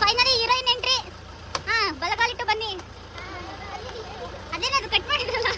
Finally heroine entry ಹಾ ಬಲಗಾಲಿಟ್ಟು ಬನ್ನಿ. ಅದೇನದು ಕಟ್ ಮಾಡಿದ್ರಲ್ಲ?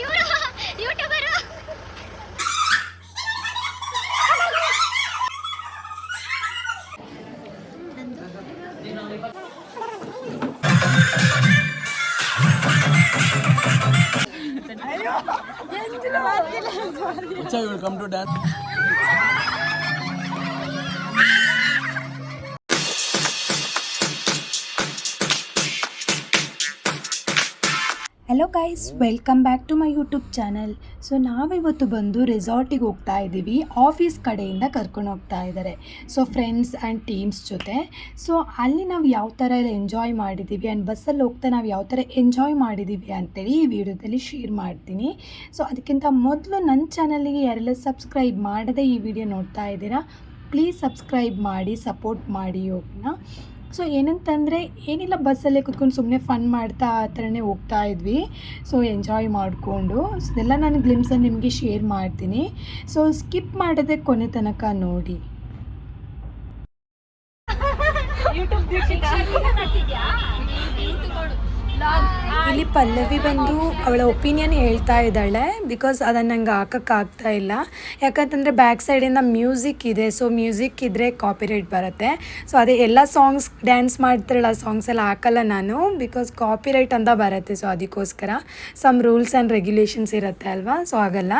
ಇವರು YouTuber Thank you come to dance hello guys welcome back to my YouTube channel so ನಾವಿವತ್ತು ಬಂದು ರೆಸಾರ್ಟಿಗೆ ಹೋಗ್ತಾ ಇದ್ದೀವಿ. ಆಫೀಸ್ ಕಡೆಯಿಂದ ಕರ್ಕೊಂಡು ಹೋಗ್ತಾ ಇದ್ದಾರೆ. ಸೊ ಫ್ರೆಂಡ್ಸ್ ಆ್ಯಂಡ್ ಟೀಮ್ಸ್ ಜೊತೆ. ಸೊ ಅಲ್ಲಿ ನಾವು ಯಾವ ಥರ ಎಲ್ಲ ಎಂಜಾಯ್ ಮಾಡಿದ್ದೀವಿ ಆ್ಯಂಡ್ ಬಸ್ಸಲ್ಲಿ ಹೋಗ್ತಾ ನಾವು ಯಾವ ಥರ ಎಂಜಾಯ್ ಮಾಡಿದ್ದೀವಿ ಅಂತೇಳಿ ಈ ವಿಡಿಯೋದಲ್ಲಿ ಶೇರ್ ಮಾಡ್ತೀನಿ. ಸೊ ಅದಕ್ಕಿಂತ ಮೊದಲು ನನ್ನ ಚಾನಲಿಗೆ ಯಾರೆಲ್ಲ ಸಬ್ಸ್ಕ್ರೈಬ್ ಮಾಡದೆ ಈ ವಿಡಿಯೋ ನೋಡ್ತಾ ಇದ್ದೀರಾ ಪ್ಲೀಸ್ ಸಬ್ಸ್ಕ್ರೈಬ್ ಮಾಡಿ ಸಪೋರ್ಟ್ ಮಾಡಿ ಅವ್ರನ್ನ ಸೊ ಏನಂತಂದರೆ ಏನಿಲ್ಲ ಬಸ್ಸಲ್ಲೇ ಕುತ್ಕೊಂಡು ಸುಮ್ಮನೆ ಫನ್ ಮಾಡ್ತಾ ಆ ಥರನೇ ಹೋಗ್ತಾ ಇದ್ವಿ. ಸೊ ಎಂಜಾಯ್ ಮಾಡಿಕೊಂಡು. ಸೊ ಇದೆಲ್ಲ ನಾನು ಗ್ಲಿಮ್ಸನ್ನು ನಿಮಗೆ ಶೇರ್ ಮಾಡ್ತೀನಿ. ಸೊ ಸ್ಕಿಪ್ ಮಾಡದೆ ಕೊನೆ ತನಕ ನೋಡಿ. ಇಲ್ಲಿ ಪಲ್ಲವಿ ಬಂದು ಅವಳ ಒಪಿನಿಯನ್ ಹೇಳ್ತಾ ಇದ್ದಾಳೆ. ಬಿಕಾಸ್ ಅದನ್ನು ನಂಗೆ ಹಾಕೋಕ್ಕಾಗ್ತಾ ಇಲ್ಲ. ಯಾಕಂತಂದರೆ ಬ್ಯಾಕ್ ಸೈಡಿಂದ ಮ್ಯೂಸಿಕ್ ಇದೆ. ಸೊ ಮ್ಯೂಸಿಕ್ ಇದ್ದರೆ ಕಾಪಿರೈಟ್ ಬರುತ್ತೆ. ಸೊ ಅದೇ ಎಲ್ಲ ಸಾಂಗ್ಸ್ ಡ್ಯಾನ್ಸ್ ಮಾಡ್ತಿರಲ್ಲ ಸಾಂಗ್ಸ್ ಎಲ್ಲ ಹಾಕಲ್ಲ ನಾನು. ಬಿಕಾಸ್ ಕಾಪಿರೈಟ್ ಅಂತ ಬರುತ್ತೆ. ಸೊ ಅದಕ್ಕೋಸ್ಕರ ಸಮ್ ರೂಲ್ಸ್ ಆ್ಯಂಡ್ ರೆಗ್ಯುಲೇಷನ್ಸ್ ಇರುತ್ತೆ ಅಲ್ವಾ? ಸೊ ಆಗಲ್ಲ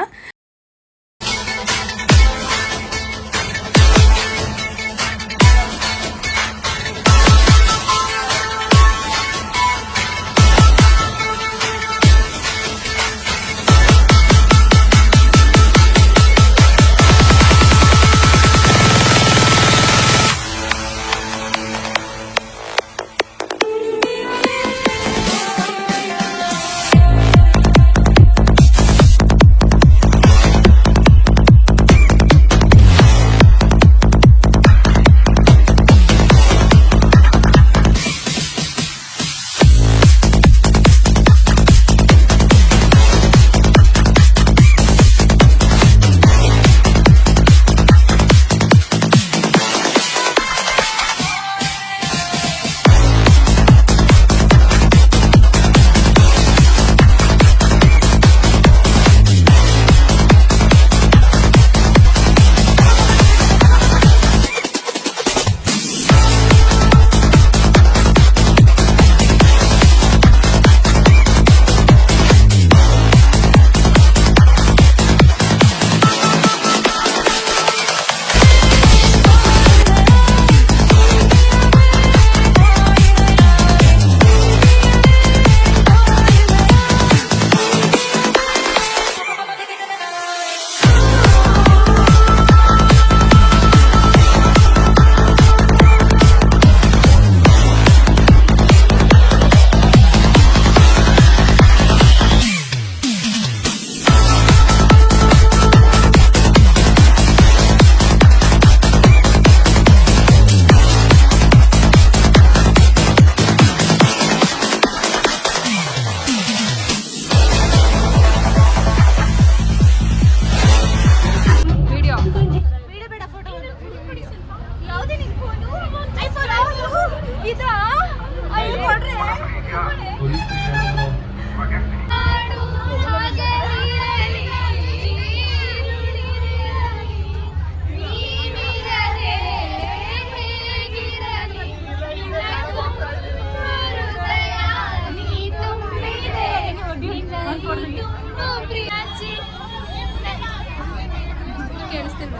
ಕೇಳಿಸ್ತಿಲ್ಲ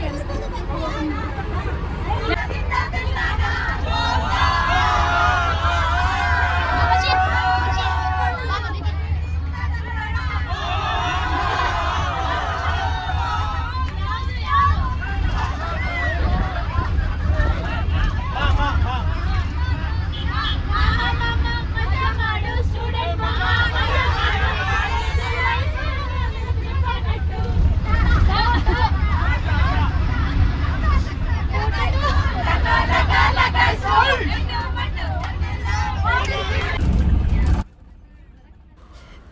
ಕೇಳಿಸ್ತಿಲ್ಲ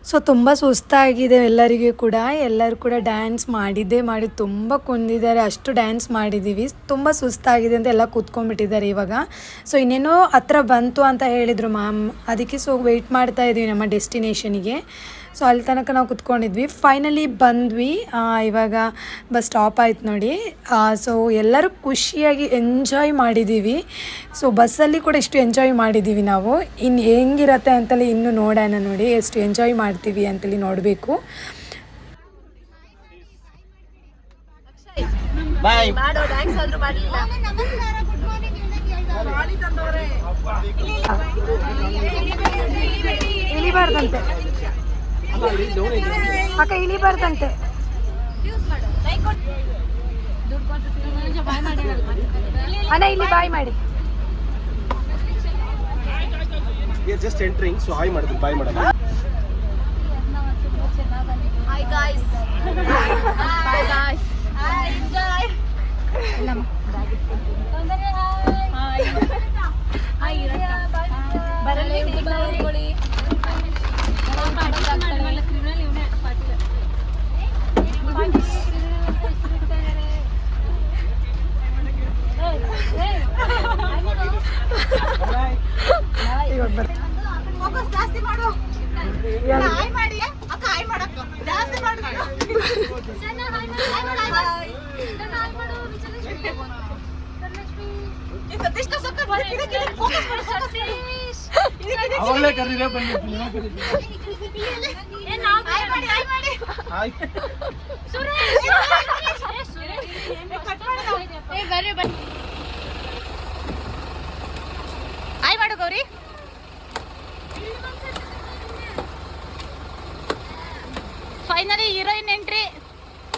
ಸೊ ತುಂಬ ಸುಸ್ತಾಗಿದೆ ಎಲ್ಲರಿಗೂ ಕೂಡ. ಎಲ್ಲರೂ ಕೂಡ ಡ್ಯಾನ್ಸ್ ಮಾಡಿದ್ದೇ ಮಾಡಿ ತುಂಬ ಕುಂದಿದ್ದಾರೆ. ಅಷ್ಟು ಡ್ಯಾನ್ಸ್ ಮಾಡಿದ್ದೀವಿ ತುಂಬ ಸುಸ್ತಾಗಿದೆ ಅಂತ ಎಲ್ಲ ಕೂತ್ಕೊಂಡ್ಬಿಟ್ಟಿದ್ದಾರೆ ಇವಾಗ. ಸೊ ಇನ್ನೇನೋ ಹತ್ರ ಬಂತು ಅಂತ ಹೇಳಿದರು ಮ್ಯಾಮ್. ಅದಕ್ಕೆ ಸೊ ವೆಯ್ಟ್ ಮಾಡ್ತಾ ಇದ್ದೀವಿ ನಮ್ಮ ಡೆಸ್ಟಿನೇಷನಿಗೆ ಸೊ ಅಲ್ಲಿ ತನಕ ನಾವು ಕುತ್ಕೊಂಡಿದ್ವಿ ಫೈನಲಿ ಬಂದ್ವಿ ಆ, ಇವಾಗ ಬಸ್ ಸ್ಟಾಪ್ ಆಯ್ತು ನೋಡಿ ಸೊ ಎಲ್ಲರೂ ಖುಷಿಯಾಗಿ ಎಂಜಾಯ್ ಮಾಡಿದ್ದೀವಿ ಸೊ ಬಸ್ಸಲ್ಲಿ ಕೂಡ ಎಷ್ಟು ಎಂಜಾಯ್ ಮಾಡಿದ್ದೀವಿ ನಾವು ಇನ್ನು ಹೆಂಗಿರತ್ತೆ ಅಂತಲ್ಲಿ ಇನ್ನೂ ನೋಡೋಣ ನೋಡಿ ಎಷ್ಟು ಎಂಜಾಯ್ ಮಾಡ್ತೀವಿ ಅಂತೇಳಿ ನೋಡಬೇಕು ಬಾಯ್ ನಮಸ್ಕಾರ ಗುಡ್ ಮಾರ್ನಿಂಗ್ ಇಳಿಬಾರ್ದಂತೆ ಅಕ್ಕ ಇಳಿಬಾರ್ದಂತೆ ಅಣ್ಣ ಇಲ್ಲಿ ಬಾಯ್ ಮಾಡಿ. ಜಸ್ಟ್ ಎಂಟ್ರಿಂಗ್ ಸೊ ಹಾಯ್ ಮಾಡಿದ್ರು ಬಾಯ್ ಮಾಡೋದು hi guys hi guys hi enjoy focus ಜಾಸ್ತಿ ಮಾಡು ಹಾಯ್ ಮಾಡಿ ಅಕ್ಕ ಹಾಯ್ ಮಾಡಕ್ಕ ಜಾಸ್ತಿ ಮಾಡು ಸತೀಶ್ ಸಕ್ಕ ಫೋಕಸ್ ಮಾಡು ಅವಾಗಲೇ ಕರೀರೇ ಬಂದಿದ್ದೀನಿ ಹಾಯ್ ಮಾಡಿ ಹಾಯ್ ಮಾಡಿ ಹಾಯ್ ಬರ್ರಿ ಬರ್ರಿ ಹಾಯ್ ಮಾಡು ಗೌರಿ ಫೈನಲಿ ಹೀರೋಯಿನ್ ಎಂಟ್ರಿ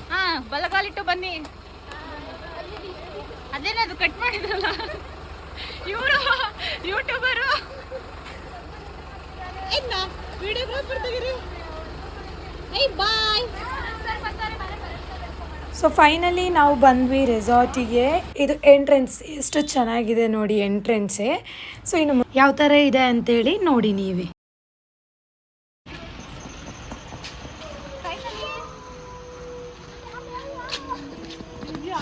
ಹಾ ಬಲಗಾಲಿಟ್ಟು ಬನ್ನಿ. ಅದೇನದು ಕಟ್ ಮಾಡಿದ್ರಲ್ಲ? ಇವರು ಯೂಟ್ಯೂಬರು ಇನ್ನ ವಿಡಿಯೋಗ್ರಾಫರ್ ತೆಗೀರಿ ಏಯ್ ಬಾಯ್ ಸೊ ಫೈನಲಿ ನಾವು ಬಂದ್ವಿ ರೆಸಾರ್ಟಿಗೆ. ಇದು ಎಂಟ್ರೆನ್ಸ್ ಎಷ್ಟು ಚೆನ್ನಾಗಿದೆ ನೋಡಿ ಎಂಟ್ರೆನ್ಸೇ ಸೊ ಇನ್ನು ಯಾವ ಥರ ಇದೆ ಅಂತೇಳಿ ನೋಡಿ ನೀವೇ.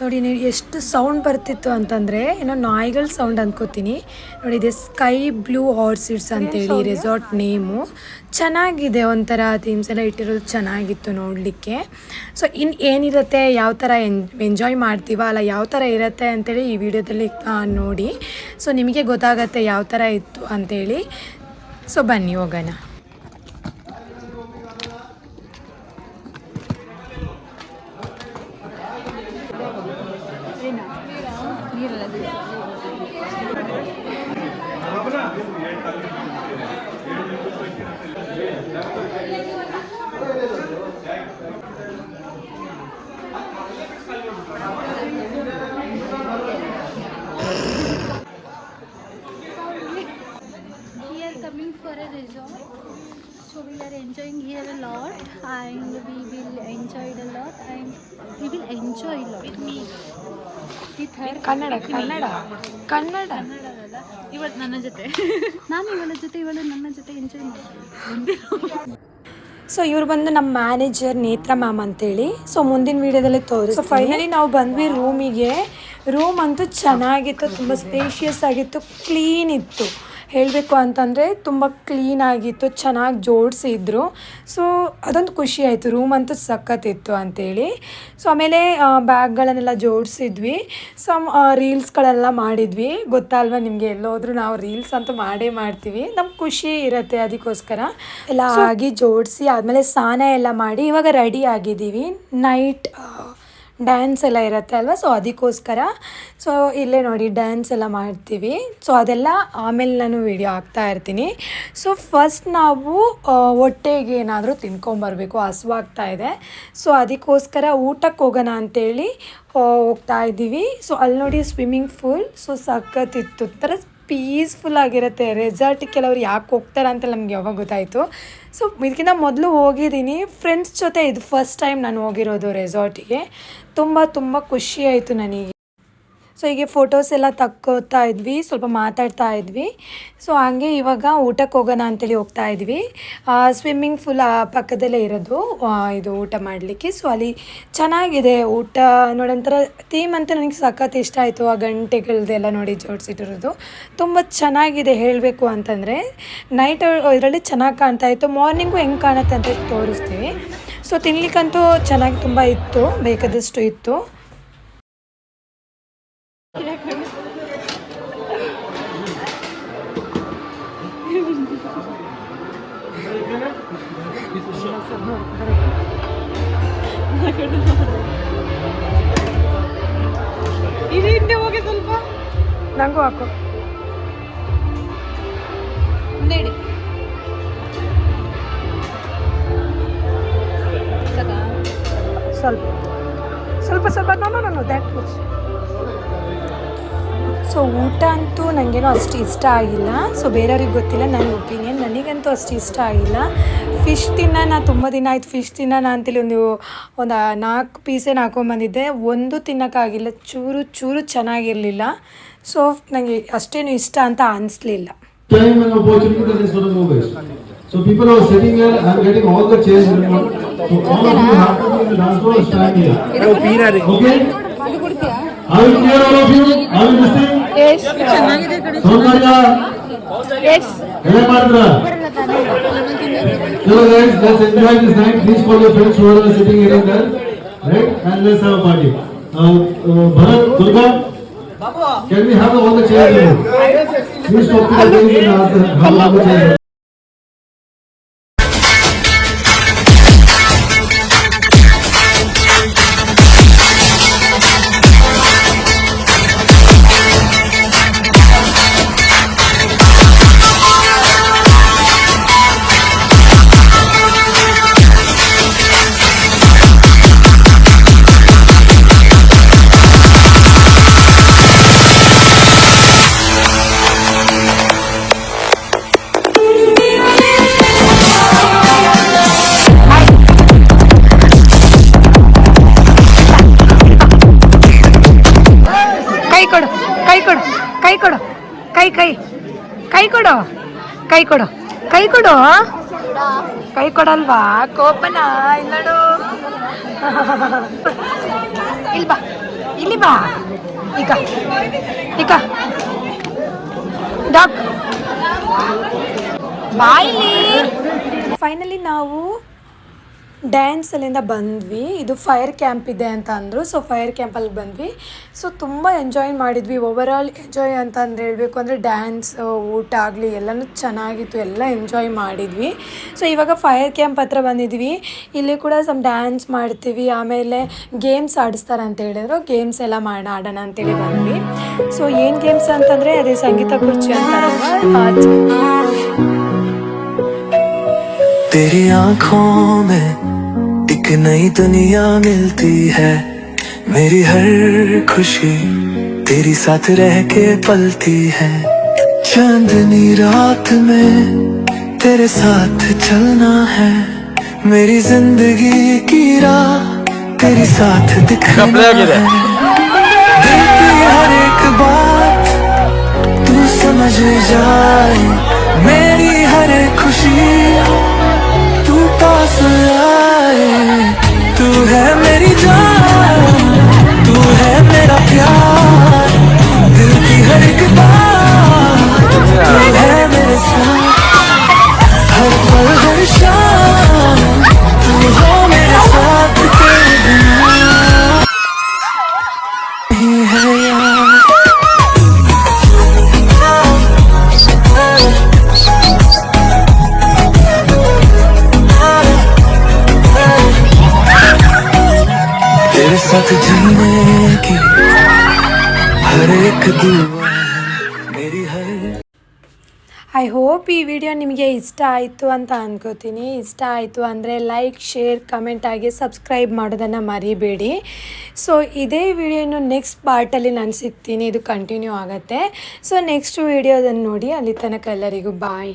ನೋಡಿ ನೀವು ಎಷ್ಟು ಸೌಂಡ್ ಬರ್ತಿತ್ತು ಅಂತಂದರೆ ಏನೋ ನಾಯಿಗಳ ಸೌಂಡ್ ಅಂದ್ಕೋತೀನಿ ನೋಡಿ ಇದೆ ಸ್ಕೈ ಬ್ಲೂ ಹಾರ್ಸಿಡ್ಸ್ ಅಂತೇಳಿ ರೆಸಾರ್ಟ್ ನೇಮು ಚೆನ್ನಾಗಿದೆ ಒಂಥರ ಥೀಮ್ಸ್ ಎಲ್ಲ ಇಟ್ಟಿರೋದು ಚೆನ್ನಾಗಿತ್ತು ನೋಡಲಿಕ್ಕೆ. ಸೊ ಇನ್ನು ಏನಿರುತ್ತೆ ಯಾವ ಥರ ಎನ್ ಎಂಜಾಯ್ ಮಾಡ್ತೀವ ಅಲ್ಲ ಯಾವ ಥರ ಇರುತ್ತೆ ಅಂತೇಳಿ ಈ ವಿಡಿಯೋದಲ್ಲಿ ನೋಡಿ. ಸೊ ನಿಮಗೆ ಗೊತ್ತಾಗತ್ತೆ ಯಾವ ಥರ ಇತ್ತು ಅಂತೇಳಿ. ಸೊ ಬನ್ನಿ ಹೋಗೋಣ We are coming for a resort, so we are enjoying here a lot, and we will enjoy it a lot, and we will enjoy a lot. With me. With her. Kannada Kannada Kannada ಕನ್ನಡದಲ್ಲ ನನ್ನ ಜೊತೆ. ನಾನು ಇವಳ ಜೊತೆ ಇವಳು ನನ್ನ ಜೊತೆ ಎಂಜಾಯ್ ಮಾಡ್ತೀನಿ so ಇವ್ರು ಬಂದು ನಮ್ಮ ಮ್ಯಾನೇಜರ್ ನೇತ್ರ ಮ್ಯಾಮ್ ಅಂತೇಳಿ. ಸೊ ಮುಂದಿನ ವೀಡಿಯೋದಲ್ಲಿ ತೋರಿ ಸೊ ಫೈನಲಿ ನಾವು ಬಂದ್ವಿ ರೂಮಿಗೆ ರೂಮ್ ಅಂತೂ ಚೆನ್ನಾಗಿತ್ತು ತುಂಬ ಸ್ಪೇಷಿಯಸ್ ಆಗಿತ್ತು ಕ್ಲೀನ್ ಇತ್ತು. ಹೇಳಬೇಕು ಅಂತಂದರೆ ತುಂಬ ಕ್ಲೀನ್ ಆಗಿತ್ತು ಚೆನ್ನಾಗಿ ಜೋಡಿಸಿದ್ರು. ಸೊ ಅದೊಂದು ಖುಷಿ ಆಯಿತು ರೂಮ್ ಅಂತೂ ಸಖತ್ತಿತ್ತು ಅಂಥೇಳಿ ಸೊ ಆಮೇಲೆ ಬ್ಯಾಗ್ಗಳನ್ನೆಲ್ಲ ಜೋಡಿಸಿದ್ವಿ. ಸೊ ರೀಲ್ಸ್ಗಳೆಲ್ಲ ಮಾಡಿದ್ವಿ. ಗೊತ್ತಲ್ವಾ ನಿಮಗೆ ಎಲ್ಲೋದ್ರೂ ನಾವು ರೀಲ್ಸ್ ಅಂತೂ ಮಾಡೇ ಮಾಡ್ತೀವಿ. ನಮ್ಗೆ ಖುಷಿ ಇರುತ್ತೆ ಅದಕ್ಕೋಸ್ಕರ. ಎಲ್ಲ ಆಗಿ ಜೋಡಿಸಿ ಆದಮೇಲೆ ಸ್ನಾನ ಎಲ್ಲ ಮಾಡಿ ಇವಾಗ ರೆಡಿ ಆಗಿದ್ದೀವಿ. ನೈಟ್ ಡ್ಯಾನ್ಸ್ ಎಲ್ಲ ಇರುತ್ತೆ ಅಲ್ವಾ? ಸೊ ಅದಕ್ಕೋಸ್ಕರ. ಸೊ ಇಲ್ಲೇ ನೋಡಿ ಡ್ಯಾನ್ಸ್ ಎಲ್ಲ ಮಾಡ್ತೀವಿ. ಸೊ ಅದೆಲ್ಲ ಆಮೇಲೆ ನಾನು ವಿಡಿಯೋ ಹಾಕ್ತಾ ಇರ್ತೀನಿ. ಸೊ ಫಸ್ಟ್ ನಾವು ಹೊಟ್ಟೆಗೆ ಏನಾದರೂ ತಿನ್ಕೊಂಬರ್ಬೇಕು. ಹಸುವಾಗ್ತಾ ಇದೆ. ಸೊ ಅದಕ್ಕೋಸ್ಕರ ಊಟಕ್ಕೆ ಹೋಗೋಣ ಅಂತೇಳಿ ಹೋಗ್ತಾ ಇದ್ದೀವಿ. ಸೊ ಅಲ್ಲಿ ನೋಡಿ ಸ್ವಿಮ್ಮಿಂಗ್ ಫೂಲ್ ಸೊ ಸಖತ್ತಿತ್ತು ಥರ ಪೀಸ್ಫುಲ್ ಆಗಿರುತ್ತೆ. ರೆಸಾರ್ಟಿಗೆ ಕೆಲವ್ರು ಯಾಕೆ ಹೋಗ್ತಾರೆ ಅಂತ ನಮ್ಗೆ ಯಾವಾಗ ಗೊತ್ತಾಯಿತು. ಸೊ ಇದಕ್ಕಿಂತ ಮೊದಲು ಹೋಗಿದ್ದೀನಿ. ಫ್ರೆಂಡ್ಸ್ ಜೊತೆ ಇದು ಫಸ್ಟ್ ಟೈಮ್ ನಾನು ಹೋಗಿರೋದು ರೆಸಾರ್ಟಿಗೆ ತುಂಬ ತುಂಬ ಖುಷಿ ಆಯಿತು ನನಗೆ. ಸೊ ಹೀಗೆ ಫೋಟೋಸ್ ಎಲ್ಲ ತಕ್ಕೋತಾ ಇದ್ವಿ, ಸ್ವಲ್ಪ ಮಾತಾಡ್ತಾ ಇದ್ವಿ. ಸೊ ಹಂಗೆ ಇವಾಗ ಊಟಕ್ಕೆ ಹೋಗೋಣ ಅಂತೇಳಿ ಹೋಗ್ತಾ ಇದ್ವಿ. ಸ್ವಿಮ್ಮಿಂಗ್ ಫೂಲ್ ಪಕ್ಕದಲ್ಲೇ ಇರೋದು ಇದು ಊಟ ಮಾಡಲಿಕ್ಕೆ. ಸೊ ಅಲ್ಲಿ ಚೆನ್ನಾಗಿದೆ ಊಟ. ನೋಡೋಂಥರ ಥೀಮ್ ಅಂತ ನನಗೆ ಸಖತ್ ಇಷ್ಟ ಆಯಿತು, ಆ ಗಂಟೆಗಳದೆಲ್ಲ ನೋಡಿ ಜೋಡಿಸಿಟ್ಟಿರೋದು. ತುಂಬ ಚೆನ್ನಾಗಿದೆ ಹೇಳಬೇಕು ಅಂತಂದರೆ ನೈಟ್ ಇದರಲ್ಲಿ ಚೆನ್ನಾಗಿ ಕಾಣ್ತಾ ಇತ್ತು. ಮಾರ್ನಿಂಗು ಹೆಂಗೆ ಕಾಣುತ್ತೆ ಅಂತ ತೋರಿಸ್ತೀವಿ ಸೊ ತಿನ್ಲಿಕ್ಕಂತೂ ಚೆನ್ನಾಗಿ ತುಂಬ ಇತ್ತು, ಬೇಕಾದಷ್ಟು ಇತ್ತು. ಇದು ಹಿಂದೆ ಹೋಗಿ ಸ್ವಲ್ಪ. ನನಗೂ ಹಾಕು. ನೆಡಿ. ಸ್ವಲ್ಪ. ಸ್ವಲ್ಪ ಸ್ವಲ್ಪ no no no that much so ಊಟ ಅಂತೂ ನನಗೇನೋ ಅಷ್ಟು ಇಷ್ಟ ಆಗಿಲ್ಲ. ಸೊ ಬೇರೆಯವ್ರಿಗೆ ಗೊತ್ತಿಲ್ಲ ನನ್ನ ಒಪಿನಿಯನ್ ನನಗಂತೂ ಅಷ್ಟು ಇಷ್ಟ ಆಗಿಲ್ಲ ಫಿಶ್ ತಿನ್ನ ನಾನು ತುಂಬ ದಿನ ಆಯ್ತು ಫಿಶ್ ತಿನ್ನೋಣ ಅಂತೇಳಿ ಒಂದು ಒಂದು ನಾಲ್ಕು ಪೀಸೇನು ಹಾಕೊಂಬಂದಿದ್ದೆ ಒಂದು ತಿನ್ನೋಕ್ಕಾಗಿಲ್ಲ ಚೂರು ಚೂರು ಚೆನ್ನಾಗಿರಲಿಲ್ಲ ಸೊ ನನಗೆ ಅಷ್ಟೇನು ಇಷ್ಟ ಅಂತ ಅನಿಸ್ಲಿಲ್ಲ. So people are sitting here, and getting all the chairs removed. So all of you have to be in the dance floor, stand here. Okay? Are you clear all of you? Are you listening? ಸೌಂದರ್ಯ ಹೇಗೆ ಮಾಡಿದ್ರ Hello guys, let's enjoy this night. Please call friends who are sitting here and there. Right? And let's have party. Uh, uh, Bharat, Durga, can we have all the chairs to the ladies and the chairs. ಕೈ ಕೈ ಕೈ ಕೊಡು ಕೈ ಕೊಡು ಕೈ ಕೊಡು. ಕೈ ಕೊಡಲ್ವಾ? ಕೋಪನ? ಇಲ್ಲಡು. ಇಲ್ಲಿ ಬಾ ಇಲ್ಲಿ ಬಾ. ಈಗ ಈಗ. ಡಾಕ್. ಬಾಯಿ ಫೈನಲಿ ನಾವು ಡ್ಯಾನ್ಸ್ ಅಲ್ಲಿಂದ ಬಂದ್ವಿ ಇದು ಫೈರ್ ಕ್ಯಾಂಪ್ ಇದೆ ಅಂತ ಅಂದರು ಸೊ ಫೈರ್ ಕ್ಯಾಂಪಲ್ಲಿ ಬಂದ್ವಿ ಸೊ ತುಂಬ ಎಂಜಾಯ್ ಮಾಡಿದ್ವಿ ಓವರಾಲ್ ಎಂಜಾಯ್ ಅಂತ ಅಂದ್ರೆ ಹೇಳಬೇಕು ಅಂದರೆ ಡ್ಯಾನ್ಸ್ ಊಟ ಆಗಲಿ ಎಲ್ಲನೂ ಚೆನ್ನಾಗಿತ್ತು ಎಲ್ಲ ಎಂಜಾಯ್ ಮಾಡಿದ್ವಿ ಸೊ ಇವಾಗ ಫೈರ್ ಕ್ಯಾಂಪ್ ಹತ್ರ ಬಂದಿದ್ವಿ ಇಲ್ಲಿ ಕೂಡ ಸಮ್ ಡ್ಯಾನ್ಸ್ ಮಾಡ್ತೀವಿ ಆಮೇಲೆ ಗೇಮ್ಸ್ ಆಡಿಸ್ತಾರೆ ಅಂತ ಹೇಳಿದ್ರು ಗೇಮ್ಸ್ ಎಲ್ಲ ಮಾಡಿ ಆಡೋಣ ಅಂತೇಳಿ ಬಂದ್ವಿ ಸೊ ಏನು ಗೇಮ್ಸ್ ಅಂತಂದರೆ ಅದೇ ಸಂಗೀತ ಕುರ್ಚಿ ಅಂತಾರಲ್ವ ಆ तेरी आंखों में एक नई दुनिया मिलती है। मेरी हर खुशी तेरी साथ रह के पलती है। चांदनी रात में तेरे साथ चलना है। मेरी ज़िंदगी की राह तेरे साथ दिखना है हर एक बात तू समझ जाए। मेरी हर खुशी पास आए। तू है मेरी जान, तू है मेरा प्यार। दिल की हर एक बात तू है मेरे साथ। हर पल, हर शाम तू हो साथ जीने की हर एक दुआ है मेरी हर ಐ ಹೋಪ್ ಈ ವಿಡಿಯೋ ನಿಮಗೆ ಇಷ್ಟ ಆಯಿತು ಅಂತ ಅನ್ಕೋತೀನಿ ಇಷ್ಟ ಆಯಿತು ಅಂದರೆ ಲೈಕ್ ಶೇರ್ ಕಮೆಂಟ್ ಆಗಿ ಸಬ್ಸ್ಕ್ರೈಬ್ ಮಾಡೋದನ್ನು ಮರಿಬೇಡಿ ಸೊ ಇದೇ ವಿಡಿಯೋನು ನೆಕ್ಸ್ಟ್ ಪಾರ್ಟಲ್ಲಿ ನಾನು ಸಿಗ್ತೀನಿ ಇದು ಕಂಟಿನ್ಯೂ ಆಗುತ್ತೆ ಸೊ ನೆಕ್ಸ್ಟ್ ವಿಡಿಯೋದನ್ನು ನೋಡಿ ಅಲ್ಲಿ ತನಕ ಎಲ್ಲರಿಗೂ ಬಾಯ್